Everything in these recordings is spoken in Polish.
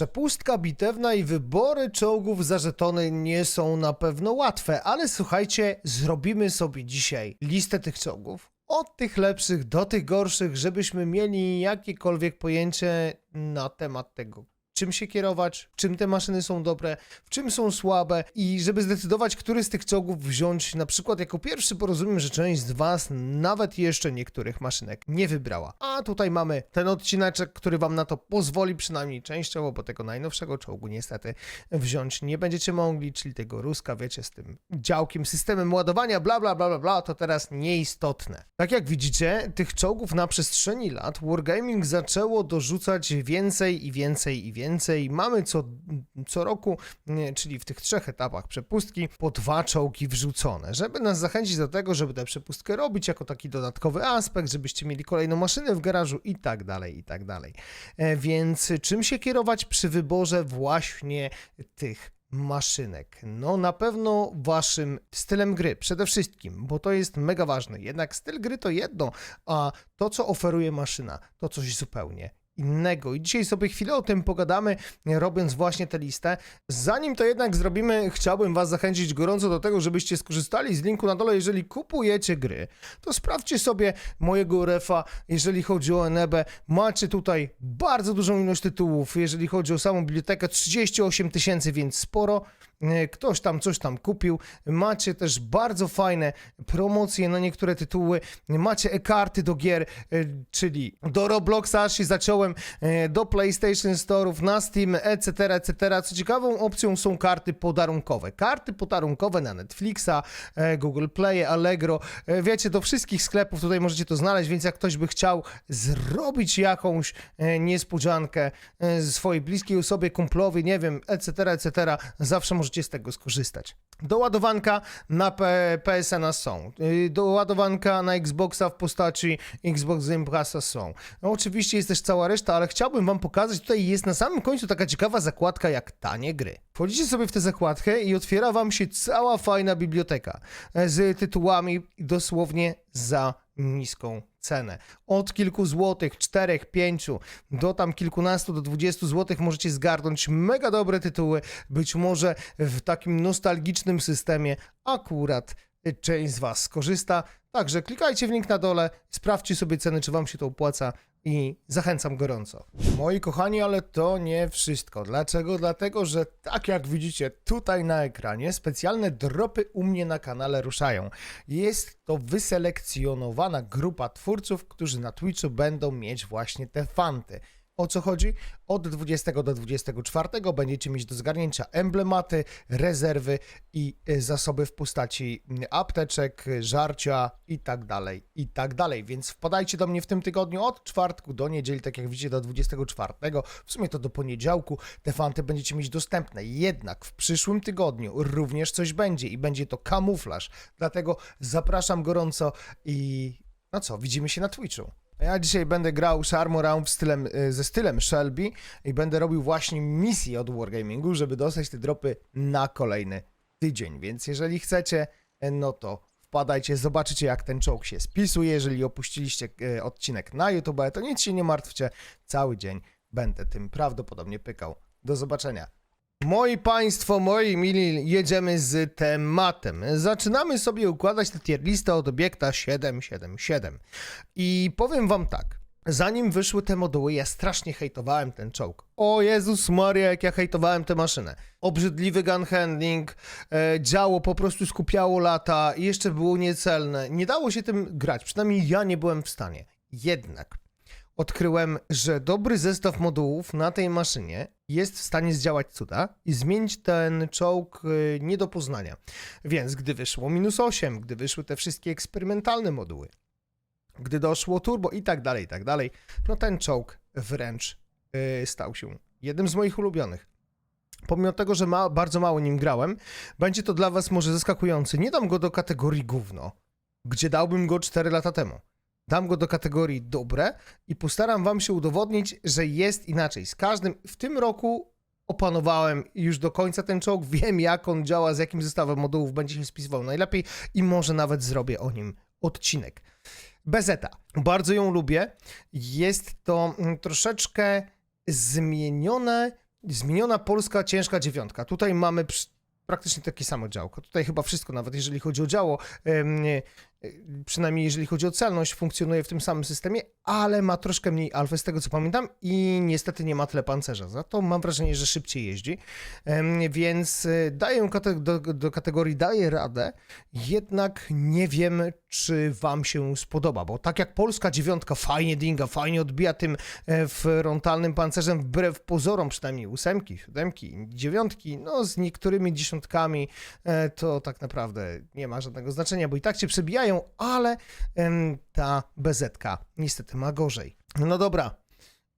Przepustka bitewna i wybory czołgów za żetony nie są na pewno łatwe, ale słuchajcie, zrobimy sobie dzisiaj listę tych czołgów. Od tych lepszych do tych gorszych, żebyśmy mieli jakiekolwiek pojęcie na temat tego, czym się kierować, czym te maszyny są dobre, w czym są słabe i żeby zdecydować, który z tych czołgów wziąć na przykład jako pierwszy, bo rozumiem, że część z Was nawet jeszcze niektórych maszynek nie wybrała. A tutaj mamy ten odcineczek, który Wam na to pozwoli przynajmniej częściowo, bo tego najnowszego czołgu niestety wziąć nie będziecie mogli, czyli tego Ruska, wiecie, z tym działkiem, systemem ładowania, bla bla bla bla bla, to teraz nieistotne. Tak jak widzicie, tych czołgów na przestrzeni lat Wargaming zaczęło dorzucać więcej i więcej i więcej. Mamy co, co roku, czyli w tych trzech etapach przepustki, po dwa czołgi wrzucone, żeby nas zachęcić do tego, żeby tę przepustkę robić jako taki dodatkowy aspekt, żebyście mieli kolejną maszynę w garażu i tak dalej, i tak dalej. E, Więc czym się kierować przy wyborze właśnie tych maszynek? No na pewno waszym stylem gry, przede wszystkim, bo to jest mega ważne. Jednak styl gry to jedno, a to co oferuje maszyna, to coś zupełnie innego. I dzisiaj sobie chwilę o tym pogadamy, robiąc właśnie tę listę. Zanim to jednak zrobimy, chciałbym Was zachęcić gorąco do tego, żebyście skorzystali z linku na dole. Jeżeli kupujecie gry, to sprawdźcie sobie mojego refa, jeżeli chodzi o Enebę. Macie tutaj bardzo dużą ilość tytułów, jeżeli chodzi o samą bibliotekę, 38 tysięcy, więc sporo. E, Ktoś tam coś tam kupił. Macie też bardzo fajne promocje na niektóre tytuły. Macie e-karty do gier, e, czyli do Robloxa się zacząłem, e, do PlayStation Store'ów, na Steam, etc., etc. Co ciekawą opcją są karty podarunkowe. Karty podarunkowe na Netflixa, Google Play, Allegro. Wiecie, do wszystkich sklepów tutaj możecie to znaleźć, więc jak ktoś by chciał zrobić jakąś niespodziankę swojej bliskiej osobie, kumplowi, nie wiem, etc., etc., zawsze możecie z tego skorzystać. Doładowanka na P- PSN są. Y, Doładowanka na Xboxa w postaci Xbox Game Passa są. No, oczywiście jest też cała reszta, ale chciałbym wam pokazać, tutaj jest na samym końcu taka ciekawa zakładka jak tanie gry. Wchodzicie sobie w tę zakładkę i otwiera wam się cała fajna biblioteka e, z tytułami dosłownie za niską cenę. Od kilku złotych, czterech, pięciu, do tam kilkunastu, do dwudziestu złotych możecie zgarnąć mega dobre tytuły, być może w takim nostalgicznym systemie akurat część z Was skorzysta. Także klikajcie w link na dole, sprawdźcie sobie ceny, czy Wam się to opłaca i zachęcam gorąco. Moi kochani, ale to nie wszystko. Dlaczego? Dlatego, że tak jak widzicie tutaj na ekranie, specjalne dropy u mnie na kanale ruszają. Jest to wyselekcjonowana grupa twórców, którzy na Twitchu będą mieć właśnie te fanty. O co chodzi? Od 20 do 24 będziecie mieć do zgarnięcia emblematy, rezerwy i y, zasoby w postaci apteczek, żarcia i tak dalej, i tak dalej. Więc wpadajcie do mnie w tym tygodniu od czwartku do niedzieli, tak jak widzicie, do 24. W sumie to do poniedziałku te fanty będziecie mieć dostępne. Jednak w przyszłym tygodniu również coś będzie i będzie to kamuflaż. Dlatego zapraszam gorąco i no co, widzimy się na Twitchu. Ja dzisiaj będę grał Sharmo Round stylem, y, ze stylem Shelby i będę robił właśnie misję od Wargamingu, żeby dostać te dropy na kolejny tydzień. Więc jeżeli chcecie, e, no to wpadajcie, zobaczycie jak ten czołg się spisuje. Jeżeli opuściliście e, odcinek na YouTube, to nic się nie martwcie. Cały dzień będę tym prawdopodobnie pykał. Do zobaczenia. Moi Państwo, moi mili, jedziemy z tematem. Zaczynamy sobie układać tę tier listę od obiekta 777. I powiem Wam tak. Zanim wyszły te moduły, ja strasznie hejtowałem ten czołg. O Jezus Maria, jak ja hejtowałem tę maszynę. Obrzydliwy gun handling, e, działo po prostu skupiało lata i jeszcze było niecelne. Nie dało się tym grać, przynajmniej ja nie byłem w stanie. Jednak odkryłem, że dobry zestaw modułów na tej maszynie jest w stanie zdziałać cuda i zmienić ten czołg y, nie do poznania. Więc gdy wyszło minus 8, gdy wyszły te wszystkie eksperymentalne moduły, gdy doszło turbo i tak dalej, i tak dalej, no ten czołg wręcz y, stał się jednym z moich ulubionych. Pomimo tego, że ma, bardzo mało nim grałem, będzie to dla was może zaskakujące. Nie dam go do kategorii gówno, gdzie dałbym go 4 lata temu. Dam go do kategorii dobre i postaram wam się udowodnić, że jest inaczej. Z każdym w tym roku opanowałem już do końca ten czołg, wiem jak on działa, z jakim zestawem modułów będzie się spisywał najlepiej i może nawet zrobię o nim odcinek. Bezeta. Bardzo ją lubię. Jest to mm, troszeczkę zmienione Zmieniona polska ciężka dziewiątka. Tutaj mamy praktycznie takie samo działko. Tutaj chyba wszystko, nawet jeżeli chodzi o działo, przynajmniej jeżeli chodzi o celność, funkcjonuje w tym samym systemie, ale ma troszkę mniej alfy z tego co pamiętam i niestety nie ma tyle pancerza. Za to mam wrażenie, że szybciej jeździ, więc e, daję do, do kategorii daję radę, jednak nie wiem, czy wam się spodoba, bo tak jak polska dziewiątka fajnie dinga, fajnie odbija tym e, frontalnym pancerzem, wbrew pozorom przynajmniej ósemki, siódemki, dziewiątki, no z niektórymi dziesiątkami e, to tak naprawdę nie ma żadnego znaczenia, bo i tak się przebijają, ale em, ta bezetka niestety ma gorzej. No dobra,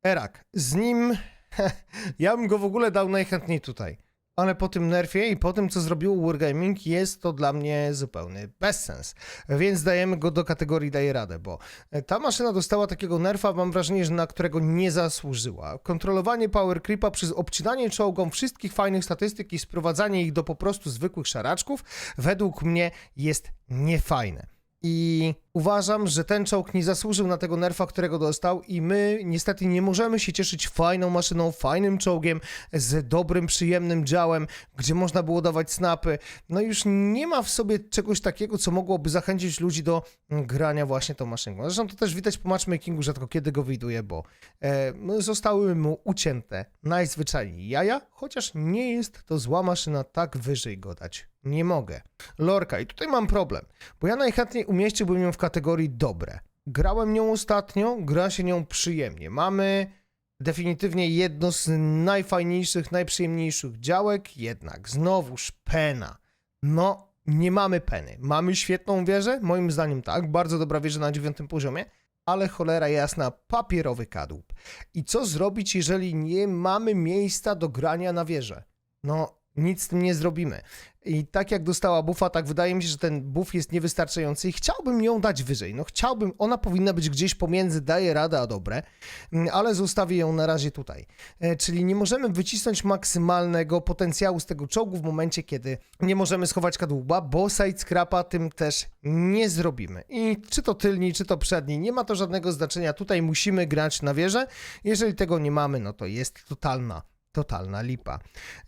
Erak, z nim ja bym go w ogóle dał najchętniej tutaj. Ale po tym nerfie i po tym, co zrobiło Wargaming, jest to dla mnie zupełny bezsens. Więc dajemy go do kategorii daje radę, bo e, ta maszyna dostała takiego nerfa, mam wrażenie, że na którego nie zasłużyła. Kontrolowanie power creepa przez obcinanie czołgom wszystkich fajnych statystyk i sprowadzanie ich do po prostu zwykłych szaraczków, według mnie jest niefajne. I uważam, że ten czołg nie zasłużył na tego nerfa, którego dostał, i my niestety nie możemy się cieszyć fajną maszyną, fajnym czołgiem, z dobrym, przyjemnym działem, gdzie można było dawać snapy. No już nie ma w sobie czegoś takiego, co mogłoby zachęcić ludzi do grania właśnie tą maszynką. Zresztą to też widać po matchmakingu, rzadko kiedy go widuje, bo e, no, zostały mu ucięte najzwyczajniej jaja, chociaż nie jest to zła maszyna, tak wyżej go dać nie mogę. Lorka, i tutaj mam problem, bo ja najchętniej umieściłbym ją w kategorii dobre. Grałem nią ostatnio, gra się nią przyjemnie. Mamy definitywnie jedno z najfajniejszych, najprzyjemniejszych działek, jednak znowuż pena. No, nie mamy peny. Mamy świetną wieżę? Moim zdaniem tak, bardzo dobra wieża na dziewiątym poziomie, ale cholera jasna, papierowy kadłub. I co zrobić, jeżeli nie mamy miejsca do grania na wieżę? No, nic z tym nie zrobimy. I tak jak dostała buffa, tak wydaje mi się, że ten buff jest niewystarczający i chciałbym ją dać wyżej. No chciałbym, ona powinna być gdzieś pomiędzy daje radę a dobre, mm, ale zostawię ją na razie tutaj. E, Czyli nie możemy wycisnąć maksymalnego potencjału z tego czołgu w momencie, kiedy nie możemy schować kadłuba, bo side scrapa tym też nie zrobimy. I czy to tylni, czy to przedni, nie ma to żadnego znaczenia. Tutaj musimy grać na wieżę. Jeżeli tego nie mamy, no to jest totalna totalna lipa.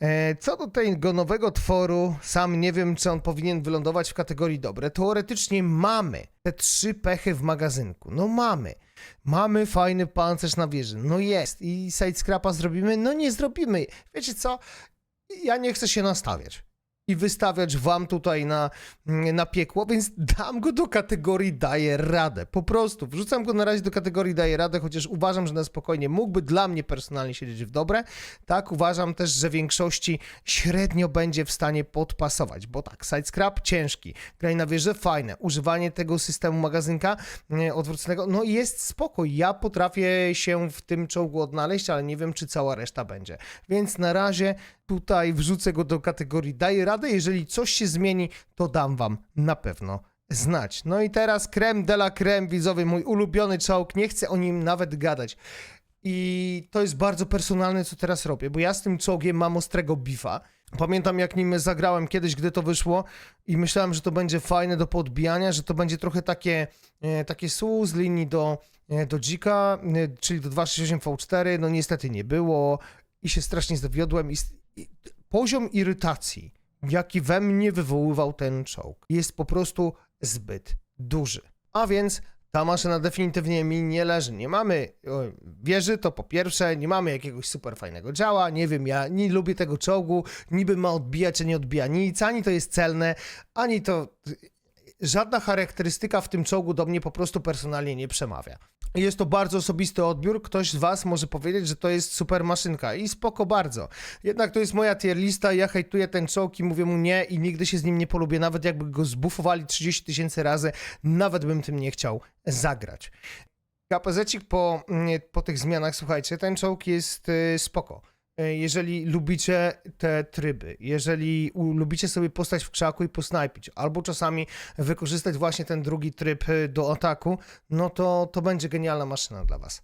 E, co do tego nowego tworu, sam nie wiem, czy on powinien wylądować w kategorii dobre. Teoretycznie mamy te trzy pechy w magazynku. No mamy. Mamy fajny pancerz na wieży. No jest. I side scrapa zrobimy? No nie zrobimy. Wiecie co? Ja nie chcę się nastawiać i wystawiać wam tutaj na, na piekło, więc dam go do kategorii daję radę. Po prostu wrzucam go na razie do kategorii daję radę, chociaż uważam, że na spokojnie mógłby dla mnie personalnie siedzieć w dobre. Tak, uważam też, że większości średnio będzie w stanie podpasować, bo tak, side scrap ciężki, graj na wieży fajne, używanie tego systemu magazynka e, odwróconego, no jest spoko. Ja potrafię się w tym czołgu odnaleźć, ale nie wiem, czy cała reszta będzie. Więc na razie tutaj wrzucę go do kategorii daję radę. Jeżeli coś się zmieni, to dam wam na pewno znać. No i teraz creme de la creme, widzowie, mój ulubiony czołg. Nie chcę o nim nawet gadać. I to jest bardzo personalne, co teraz robię, bo ja z tym czołgiem mam ostrego bifa. Pamiętam, jak nim zagrałem kiedyś, gdy to wyszło i myślałem, że to będzie fajne do podbijania, że to będzie trochę takie, e, takie SU z linii do, e, do Dzika, e, czyli do 268 V4. No niestety nie było i się strasznie zawiodłem i poziom irytacji, jaki we mnie wywoływał ten czołg, jest po prostu zbyt duży. A więc ta maszyna definitywnie mi nie leży. Nie mamy wieży, to po pierwsze, nie mamy jakiegoś super fajnego działa, nie wiem, ja nie lubię tego czołgu, niby ma odbijać, a nie odbija nic, ani to jest celne, ani to... Żadna charakterystyka w tym czołgu do mnie po prostu personalnie nie przemawia. Jest to bardzo osobisty odbiór. Ktoś z Was może powiedzieć, że to jest super maszynka i spoko bardzo. Jednak to jest moja tier lista, ja hejtuję ten czołg i mówię mu nie i nigdy się z nim nie polubię. Nawet jakby go zbufowali 30 tysięcy razy, nawet bym tym nie chciał zagrać. KPZ-cik po, mm, po tych zmianach, słuchajcie, ten czołg jest y, spoko. Y, Jeżeli lubicie te tryby, jeżeli lubicie sobie postać w krzaku i posnajpić, albo czasami wykorzystać właśnie ten drugi tryb y, do ataku, no to to będzie genialna maszyna dla was.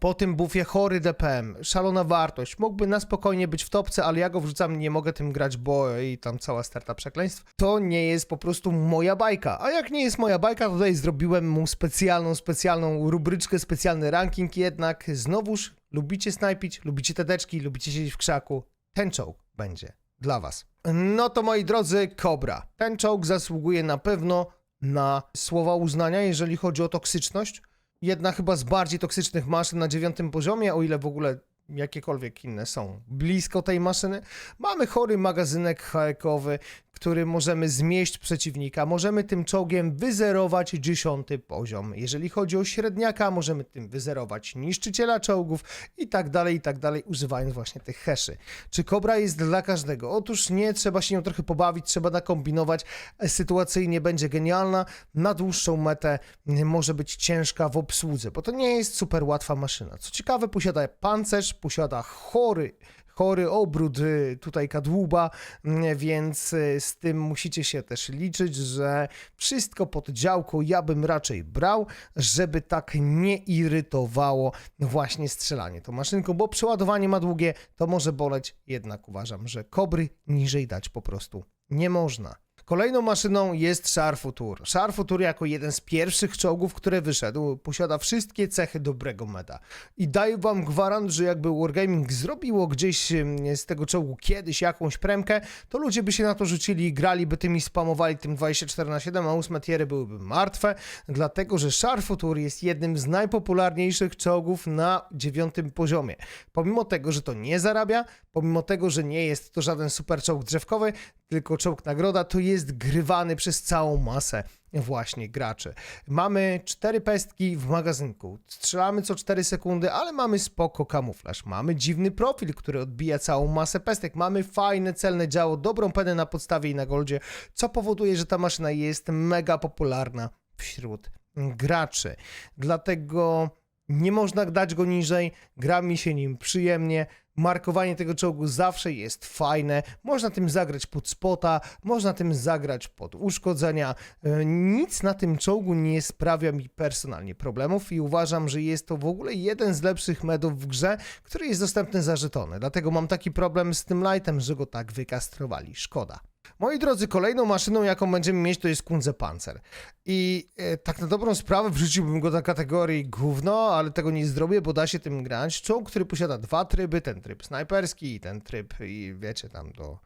Po tym bufie chory DPM, szalona wartość, mógłby na spokojnie być w topce, ale ja go wrzucam, nie mogę tym grać, bo i tam cała sterta przekleństw. To nie jest po prostu moja bajka. A jak nie jest moja bajka, tutaj zrobiłem mu specjalną, specjalną rubryczkę, specjalny ranking, jednak znowuż lubicie snajpić, lubicie tedeczki, lubicie siedzieć w krzaku, ten czołg będzie dla was. No to moi drodzy, Cobra. Ten czołg zasługuje na pewno na słowa uznania, jeżeli chodzi o toksyczność. Jedna chyba z bardziej toksycznych maszyn na dziewiątym poziomie, o ile w ogóle jakiekolwiek inne są blisko tej maszyny. Mamy chory magazynek haekowy, który możemy zmieść przeciwnika. Możemy tym czołgiem wyzerować dziesiąty poziom. Jeżeli chodzi o średniaka, możemy tym wyzerować niszczyciela czołgów i tak dalej, i tak dalej, używając właśnie tych heszy. Czy Kobra jest dla każdego? Otóż nie, trzeba się nią trochę pobawić, trzeba nakombinować. E, Sytuacyjnie będzie genialna, na dłuższą metę może być ciężka w obsłudze, bo to nie jest super łatwa maszyna. Co ciekawe, posiada pancerz, posiada chory chory obrót y, tutaj kadłuba, mm, więc y, z tym musicie się też liczyć, że wszystko pod działką ja bym raczej brał, żeby tak nie irytowało właśnie strzelanie tą maszynką, bo przeładowanie ma długie, to może boleć, jednak uważam, że kobry niżej dać po prostu nie można. Kolejną maszyną jest Char Futur. Char Futur jako jeden z pierwszych czołgów, które wyszedł, posiada wszystkie cechy dobrego meta. I daję wam gwarant, że jakby Wargaming zrobiło gdzieś z tego czołgu kiedyś jakąś premkę, to ludzie by się na to rzucili i graliby tymi spamowali tym 24 na 7, a 8 tiery byłyby martwe, dlatego że Char Futur jest jednym z najpopularniejszych czołgów na dziewiątym poziomie. Pomimo tego, że to nie zarabia, pomimo tego, że nie jest to żaden super czołg drzewkowy, tylko czołg nagroda, to jest grywany przez całą masę właśnie graczy. Mamy cztery pestki w magazynku. Strzelamy co 4 sekundy, ale mamy spoko kamuflaż. Mamy dziwny profil, który odbija całą masę pestek. Mamy fajne, celne działo, dobrą penę na podstawie i na goldzie, co powoduje, że ta maszyna jest mega popularna wśród graczy. Dlatego nie można dać go niżej, gra mi się nim przyjemnie. Markowanie tego czołgu zawsze jest fajne. Można tym zagrać pod spota, można tym zagrać pod uszkodzenia. E, Nic na tym czołgu nie sprawia mi personalnie problemów i uważam, że jest to w ogóle jeden z lepszych medów w grze, który jest dostępny za żetony. Dlatego mam taki problem z tym lightem, że go tak wykastrowali. Szkoda. Moi drodzy, kolejną maszyną, jaką będziemy mieć, to jest Kunze Panzer. I e, tak na dobrą sprawę wrzuciłbym go do kategorii gówno, ale tego nie zrobię, bo da się tym grać. Czołg, który posiada dwa tryby, ten tryb snajperski i ten tryb, i wiecie, tam do,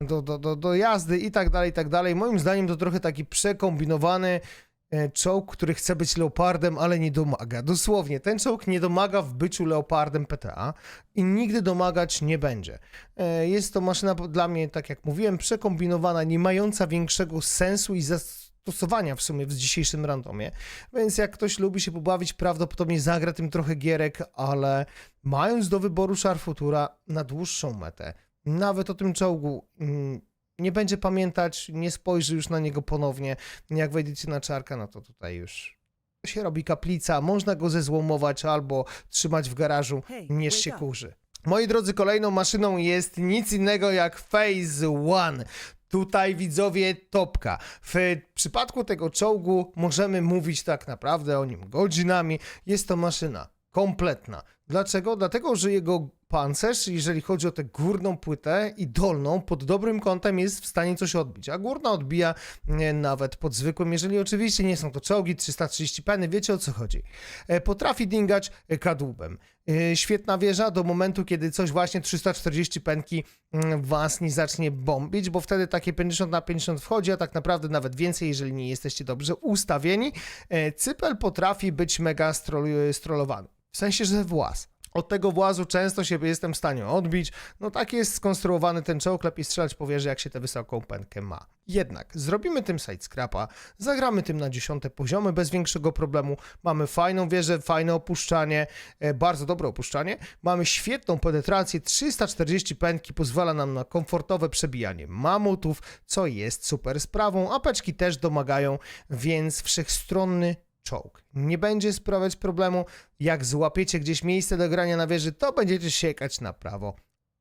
do, do, do, do jazdy i tak dalej, i tak dalej. Moim zdaniem to trochę taki przekombinowany czołg, który chce być leopardem, ale nie domaga. Dosłownie, ten czołg nie domaga w byciu leopardem PTA i nigdy domagać nie będzie. E, Jest to maszyna dla mnie, tak jak mówiłem, przekombinowana, nie mająca większego sensu i zastosowania w sumie w dzisiejszym randomie. Więc jak ktoś lubi się pobawić, prawdopodobnie zagra tym trochę gierek, ale mając do wyboru Char Futura na dłuższą metę, nawet o tym czołgu mm, nie będzie pamiętać, nie spojrzy już na niego ponownie. Jak wejdziecie na czarka, no to tutaj już się robi kaplica, można go zezłomować albo trzymać w garażu, Hey, niż wake się up. kurzy. Moi drodzy, kolejną maszyną jest nic innego jak Phase One. Tutaj widzowie topka. W przypadku tego czołgu możemy mówić tak naprawdę o nim godzinami. Jest to maszyna kompletna. Dlaczego? Dlatego, że jego pancerz, jeżeli chodzi o tę górną płytę i dolną, pod dobrym kątem jest w stanie coś odbić, a górna odbija e, nawet pod zwykłym, jeżeli oczywiście nie są to czołgi 330 peny, wiecie o co chodzi. E, Potrafi dingać e, kadłubem. Świetna wieża do momentu, kiedy coś właśnie 340 penki mm, was nie zacznie bombić, bo wtedy takie 50 na 50 wchodzi, a tak naprawdę nawet więcej, jeżeli nie jesteście dobrze ustawieni. Cypel potrafi być mega strol- strollowany. W sensie, że włas. Od tego włazu często się jestem w stanie odbić. No tak jest skonstruowany ten czołg, lepiej strzelać po wieży, jak się tę wysoką pętkę ma. Jednak zrobimy tym side scrapa, zagramy tym na dziesiąte poziomy bez większego problemu. Mamy fajną wieżę, fajne opuszczanie, e, bardzo dobre opuszczanie. Mamy świetną penetrację, 340 pętki pozwala nam na komfortowe przebijanie mamutów, co jest super sprawą. Apeczki też domagają, więc wszechstronny czołg. Nie będzie sprawiać problemu. Jak złapiecie gdzieś miejsce do grania na wieży, to będziecie siekać na prawo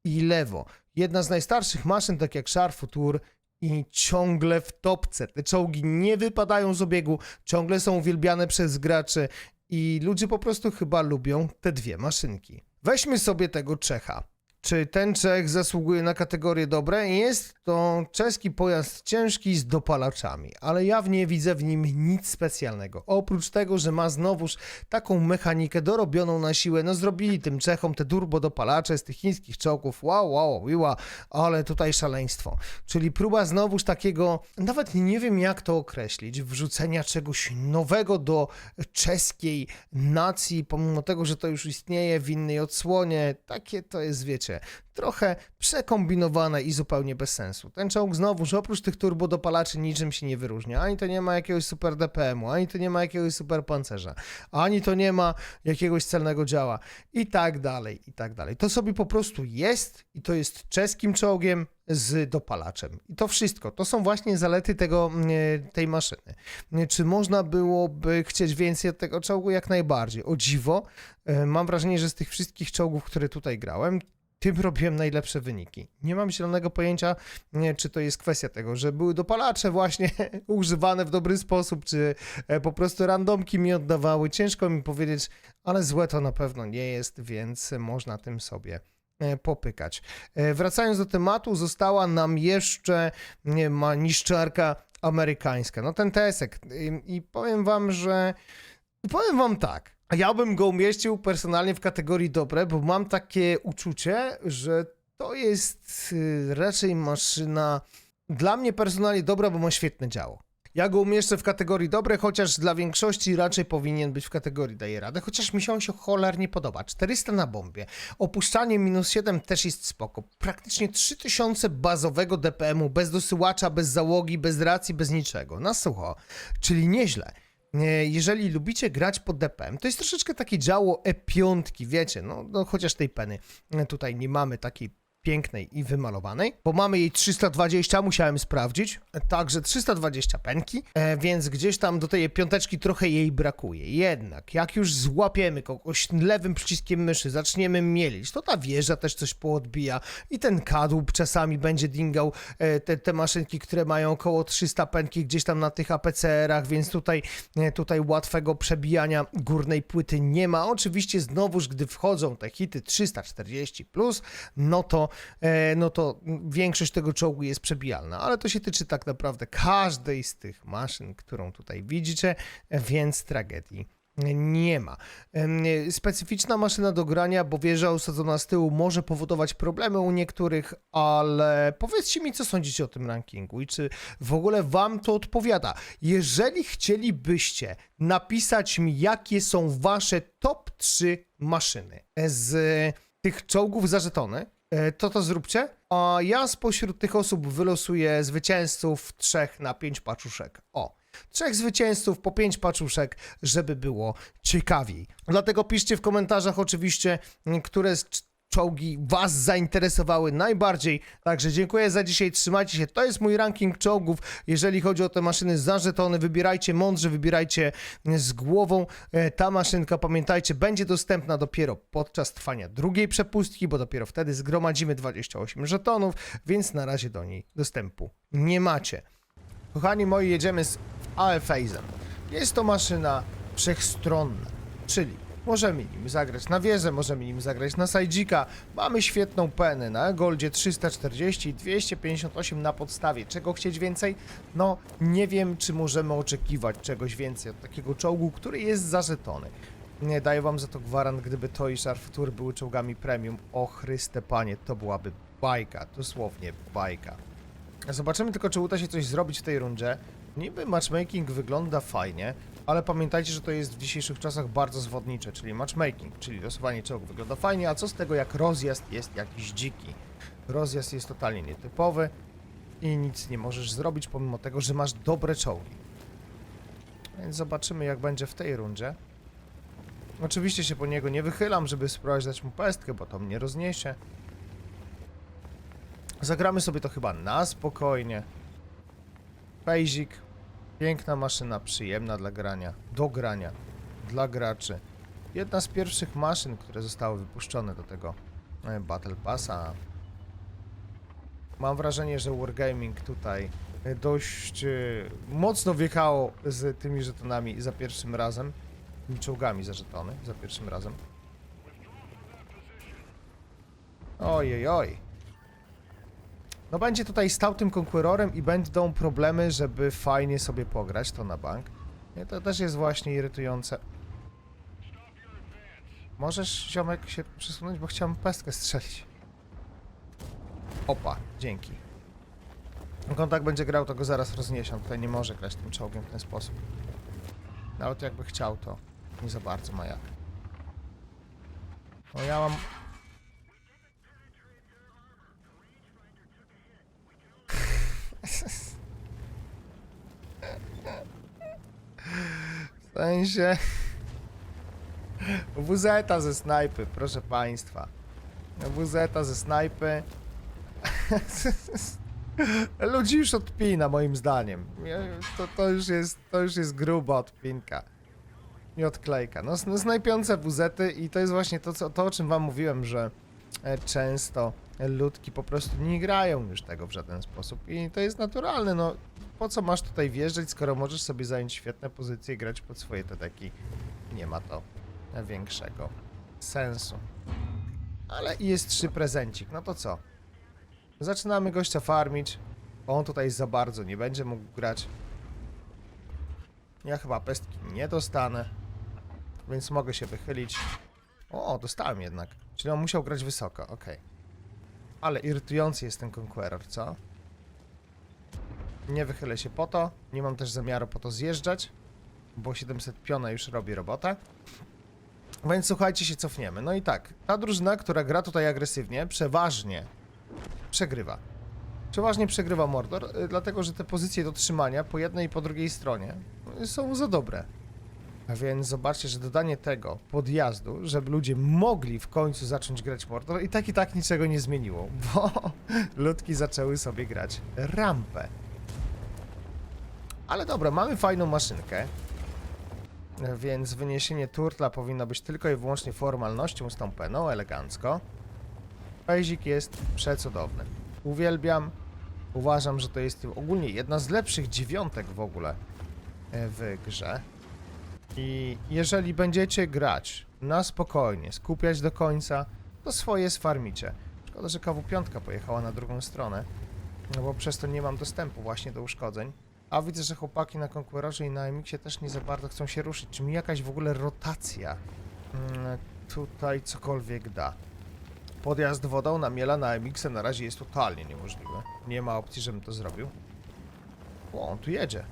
i lewo. Jedna z najstarszych maszyn, tak jak Char Futur i ciągle w topce. Te czołgi nie wypadają z obiegu, ciągle są uwielbiane przez graczy i ludzie po prostu chyba lubią te dwie maszynki. Weźmy sobie tego Czecha. Czy ten Czech zasługuje na kategorię dobre. Jest to czeski pojazd ciężki z dopalaczami, ale ja w nie widzę w nim nic specjalnego. Oprócz tego, że ma znowuż taką mechanikę dorobioną na siłę, no zrobili tym Czechom te turbo dopalacze z tych chińskich czołgów, wow, wow, wiła, ale tutaj szaleństwo. Czyli próba znowuż takiego, nawet nie wiem jak to określić, wrzucenia czegoś nowego do czeskiej nacji, pomimo tego, że to już istnieje w innej odsłonie, takie to jest, wiecie, trochę przekombinowane i zupełnie bez sensu. Ten czołg znowuż oprócz tych turbodopalaczy niczym się nie wyróżnia. Ani to nie ma jakiegoś super DPM-u, ani to nie ma jakiegoś super pancerza, ani to nie ma jakiegoś celnego działa i tak dalej, i tak dalej. To sobie po prostu jest i to jest czeskim czołgiem z dopalaczem. I to wszystko. To są właśnie zalety tego, e, tej maszyny. Czy można byłoby chcieć więcej od tego czołgu? Jak najbardziej. O dziwo, e, mam wrażenie, że z tych wszystkich czołgów, które tutaj grałem, tym robiłem najlepsze wyniki. Nie mam zielonego pojęcia, czy to jest kwestia tego, że były dopalacze właśnie używane w dobry sposób, czy e, po prostu randomki mi oddawały. Ciężko mi powiedzieć, ale złe to na pewno nie jest, więc można tym sobie e, popykać. E, Wracając do tematu, została nam jeszcze nie ma niszczarka amerykańska. No ten tesek i powiem wam, że powiem wam tak. Ja bym go umieścił personalnie w kategorii dobre, bo mam takie uczucie, że to jest y, raczej maszyna dla mnie personalnie dobra, bo ma świetne działo. Ja go umieszczę w kategorii dobre, chociaż dla większości raczej powinien być w kategorii daje radę, chociaż mi się on się cholernie podoba. 400 na bombie. Opuszczanie minus 7 też jest spoko. Praktycznie 3000 bazowego DPM-u, bez dosyłacza, bez załogi, bez racji, bez niczego. Na sucho. Czyli nieźle. Jeżeli lubicie grać pod DPM, to jest troszeczkę takie działo E5, wiecie, no, no chociaż tej peny. E, tutaj nie mamy takiej pięknej i wymalowanej, bo mamy jej 320, musiałem sprawdzić, także 320 penki, e, więc gdzieś tam do tej piąteczki trochę jej brakuje. Jednak, jak już złapiemy kogoś lewym przyciskiem myszy, zaczniemy mielić, to ta wieża też coś poodbija i ten kadłub czasami będzie dingał e, te, te maszynki, które mają około 300 penki gdzieś tam na tych APCR-ach, więc tutaj, e, tutaj łatwego przebijania górnej płyty nie ma. Oczywiście znowuż, gdy wchodzą te hity 340+, plus, no to, no to większość tego czołgu jest przebijalna, ale to się tyczy tak naprawdę każdej z tych maszyn, którą tutaj widzicie, e, więc tragedii nie ma. Specyficzna maszyna do grania, bo wieża osadzona z tyłu może powodować problemy u niektórych, ale powiedzcie mi, co sądzicie o tym rankingu i czy w ogóle wam to odpowiada. Jeżeli chcielibyście napisać mi, jakie są wasze top 3 maszyny z tych czołgów za żetony, e, to to zróbcie. A ja spośród tych osób wylosuję zwycięzców trzech na pięć paczuszek. O. Trzech zwycięzców po pięć paczuszek, żeby było ciekawiej. Dlatego piszcie w komentarzach oczywiście, które z czołgi Was zainteresowały najbardziej. Także dziękuję za dzisiaj, trzymajcie się. To jest mój ranking czołgów. Jeżeli chodzi o te maszyny za żetony, wybierajcie mądrze, wybierajcie z głową. E, Ta maszynka, pamiętajcie, będzie dostępna dopiero podczas trwania drugiej przepustki, bo dopiero wtedy zgromadzimy 28 żetonów, więc na razie do niej dostępu nie macie. Kochani moi, jedziemy z AFAZem. Jest to maszyna wszechstronna, czyli możemy nim zagrać na wieżę, możemy nim zagrać na sajdzika. Mamy świetną penę na Goldzie 340 i 258 na podstawie. Czego chcieć więcej? No, nie wiem, czy możemy oczekiwać czegoś więcej od takiego czołgu, który jest za żetony. Nie daję wam za to gwarant, gdyby to i Szarftur były czołgami premium. O Chryste Panie, to byłaby bajka, dosłownie bajka. Zobaczymy tylko, czy uda się coś zrobić w tej rundzie. Niby matchmaking wygląda fajnie, ale pamiętajcie, że to jest w dzisiejszych czasach bardzo zwodnicze, czyli matchmaking, czyli losowanie czołgów wygląda fajnie, a co z tego, jak rozjazd jest jakiś dziki. Rozjazd jest totalnie nietypowy i nic nie możesz zrobić, pomimo tego, że masz dobre czołgi. Więc zobaczymy, jak będzie w tej rundzie. Oczywiście się po niego nie wychylam, żeby spróbować dać mu pestkę, bo to mnie rozniesie. Zagramy sobie to chyba na spokojnie. Pejzik. Piękna maszyna, przyjemna dla grania, do grania, dla graczy. Jedna z pierwszych maszyn, które zostały wypuszczone do tego e, Battle Passa. Mam wrażenie, że Wargaming tutaj e, dość e, mocno wjechało z tymi żetonami za pierwszym razem. Tymi czołgami za żetony za pierwszym razem. Ojej, oj. No będzie tutaj stał tym konkurorem i będą problemy, żeby fajnie sobie pograć to na bank. Nie, to też jest właśnie irytujące. Możesz, ziomek, się przesunąć, bo chciałem pestkę strzelić. Opa, dzięki. Jak on tak będzie grał, to go zaraz rozniesie. On tutaj nie może grać tym czołgiem w ten sposób. Nawet jakby chciał, to nie za bardzo ma jak. No ja mam... W sensie... WZ ze snajpy, proszę państwa. WZ ze snajpy. Ludzi już odpina, moim zdaniem. Nie, To, to, już jest, to już jest gruba odpinka. Nie odklejka. No, snajpiące WZ-y i to jest właśnie to, co, to, o czym wam mówiłem, że e, często ludki po prostu nie grają już tego w żaden sposób. I to jest naturalne, no. Po co masz tutaj wjeżdżać, skoro możesz sobie zająć świetne pozycje i grać pod swoje tedeki? Nie ma to większego sensu. Ale jest trzy prezencik, no to co? Zaczynamy gościa farmić. On tutaj za bardzo nie będzie mógł grać. Ja chyba pestki nie dostanę. Więc mogę się wychylić. O, dostałem jednak. Czyli on musiał grać wysoko, okej. Ale irytujący jest ten Conqueror, co? Nie wychylę się po to. Nie mam też zamiaru po to zjeżdżać. Bo 700 piona już robi robotę. Więc słuchajcie, się cofniemy. No i tak, ta drużyna, która gra tutaj agresywnie, przeważnie przegrywa. Przeważnie przegrywa Mordor, y, dlatego że te pozycje do trzymania po jednej i po drugiej stronie są za dobre. A więc zobaczcie, że dodanie tego podjazdu, żeby ludzie mogli w końcu zacząć grać Mordor i tak i tak niczego nie zmieniło, bo ludki zaczęły sobie grać rampę. Ale dobra, mamy fajną maszynkę, więc wyniesienie turtla powinno być tylko i wyłącznie formalnością stąpeną, elegancko. Pejzik jest przecudowny. Uwielbiam. Uważam, że to jest ogólnie jedna z lepszych dziewiątek w ogóle e, w grze. I jeżeli będziecie grać na spokojnie, skupiać do końca, to swoje sfarmicie. Szkoda, że KW5 pojechała na drugą stronę, no bo przez to nie mam dostępu właśnie do uszkodzeń. A widzę, że chłopaki na Conquerorze i na MX-ie też nie za bardzo chcą się ruszyć. Czy mi jakaś w ogóle rotacja mm, tutaj cokolwiek da? Podjazd wodą na Miela na MX na razie jest totalnie niemożliwy. Nie ma opcji, żebym to zrobił. O, on tu jedzie.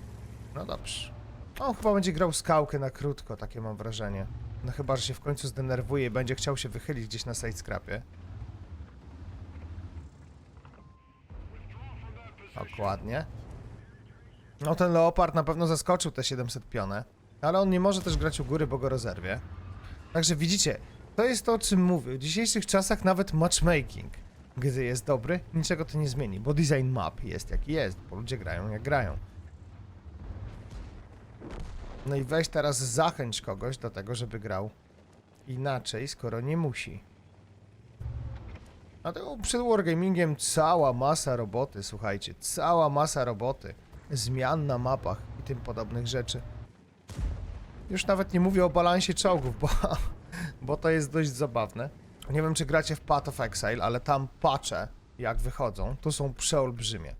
No dobrze. On chyba będzie grał skałkę na krótko, takie mam wrażenie. No chyba, że się w końcu zdenerwuje i będzie chciał się wychylić gdzieś na side scrapie. Dokładnie. No ten Leopard na pewno zaskoczył te 700 pionę. Ale on nie może też grać u góry, bo go rozerwie. Także widzicie, to jest to, o czym mówię. W dzisiejszych czasach nawet matchmaking, gdy jest dobry, niczego to nie zmieni, bo design map jest jaki jest, bo ludzie grają jak grają. No i weź teraz zachęć kogoś do tego, żeby grał inaczej, skoro nie musi. Dlatego przed Wargamingiem cała masa roboty, słuchajcie, cała masa roboty, zmian na mapach i tym podobnych rzeczy. Już nawet nie mówię o balansie czołgów, bo bo to jest dość zabawne. Nie wiem, czy gracie w Path of Exile, ale tam patche, jak wychodzą, to są przeolbrzymie.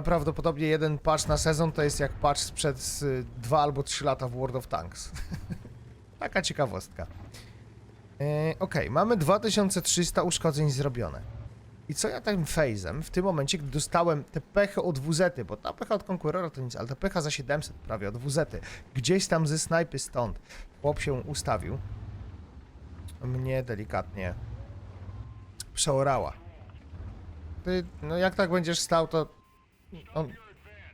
Prawdopodobnie jeden patch na sezon to jest jak patch sprzed 2 albo 3 lata w World of Tanks. Taka ciekawostka. Yy, ok, mamy 2300 uszkodzeń zrobione. I co ja tym phasem w tym momencie, gdy dostałem te pechy od WZ, bo ta pecha od Conquerora to nic, ale ta pecha za 700 prawie od WZ, gdzieś tam ze snajpy stąd, chłop się ustawił, mnie delikatnie przeorała. Ty, no jak tak będziesz stał, to on,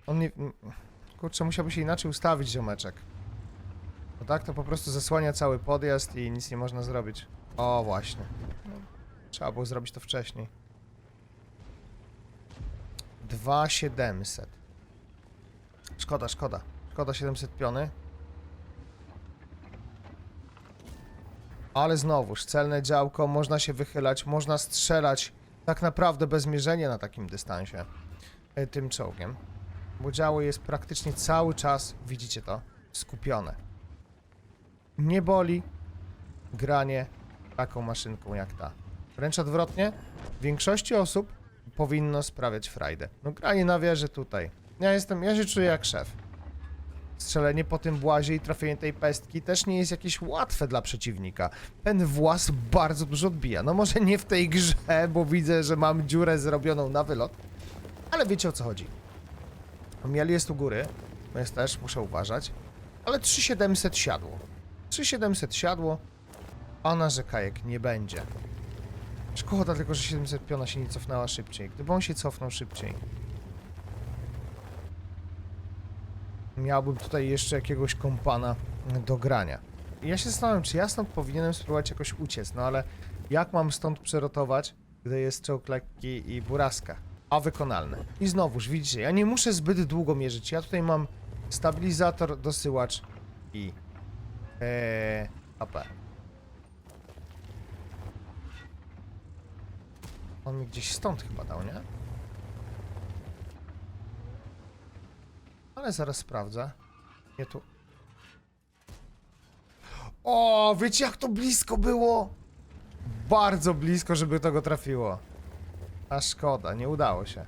on nie, kurczę, musiałby się inaczej ustawić, ziomeczek. Bo tak to po prostu zasłania cały podjazd i nic nie można zrobić. O, właśnie. Trzeba było zrobić to wcześniej. 2700. Szkoda, szkoda. Szkoda 700 piony. Ale znowuż, celne działko, można się wychylać, można strzelać tak naprawdę bez mierzenia na takim dystansie tym czołgiem. Bo działo jest praktycznie cały czas, widzicie to, skupione. Nie boli granie taką maszynką jak ta. Wręcz odwrotnie, większości osób powinno sprawiać frajdę. No granie na wieży tutaj. Ja jestem, ja się czuję jak szef. Strzelenie po tym włazie i trafienie tej pestki też nie jest jakieś łatwe dla przeciwnika. Ten włas bardzo dużo odbija. No może nie w tej grze, bo widzę, że mam dziurę zrobioną na wylot. Ale wiecie o co chodzi. Mieli jest u góry, więc też muszę uważać. Ale 3700 siadło. 3700 siadło, a narzekajek nie będzie. Szkoda tylko, że 700 piona się nie cofnęła szybciej. Gdyby on się cofnął szybciej. Miałbym tutaj jeszcze jakiegoś kompana do grania. Ja się zastanawiam, czy ja stąd powinienem spróbować jakoś uciec, no ale jak mam stąd przerotować, gdy jest czołg lekki i buraska? A wykonalne. I znowuż, widzicie, ja nie muszę zbyt długo mierzyć. Ja tutaj mam stabilizator, dosyłacz i ee, AP. On mi gdzieś stąd chyba dał, nie? Ale zaraz sprawdzę. Nie tu. O, wiecie jak to blisko było? Bardzo blisko, żeby to go trafiło. A szkoda, nie udało się.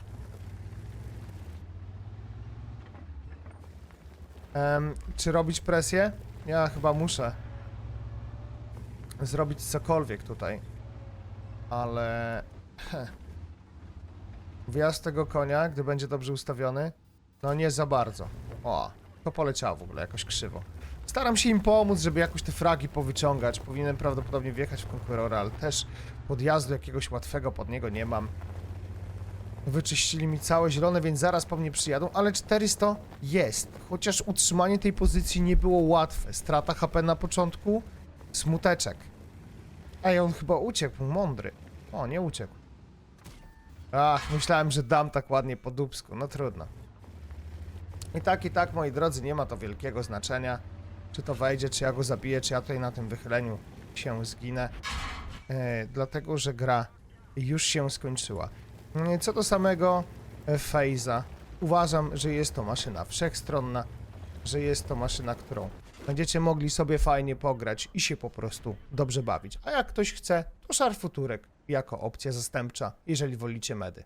Em, czy robić presję? Ja chyba muszę zrobić cokolwiek tutaj. Ale... heh. Wjazd tego konia, gdy będzie dobrze ustawiony, no nie za bardzo. O, to poleciało w ogóle jakoś krzywo. Staram się im pomóc, żeby jakoś te fragi powyciągać. Powinienem prawdopodobnie wjechać w Conquerora, ale też podjazdu jakiegoś łatwego pod niego nie mam. Wyczyścili mi całe zielone, więc zaraz po mnie przyjadą, ale 400 jest. Chociaż utrzymanie tej pozycji nie było łatwe. Strata HP na początku, smuteczek. Ej, on chyba uciekł, mądry. O, nie uciekł. Ach, myślałem, że dam tak ładnie po dubsku, no trudno. I tak, i tak, moi drodzy, nie ma to wielkiego znaczenia, czy to wejdzie, czy ja go zabiję, czy ja tutaj na tym wychyleniu się zginę, e, dlatego, że gra już się skończyła. E, Co do samego e, Fejza, uważam, że jest to maszyna wszechstronna, że jest to maszyna, którą będziecie mogli sobie fajnie pograć i się po prostu dobrze bawić. A jak ktoś chce, to szarfuturek jako opcja zastępcza, jeżeli wolicie medy.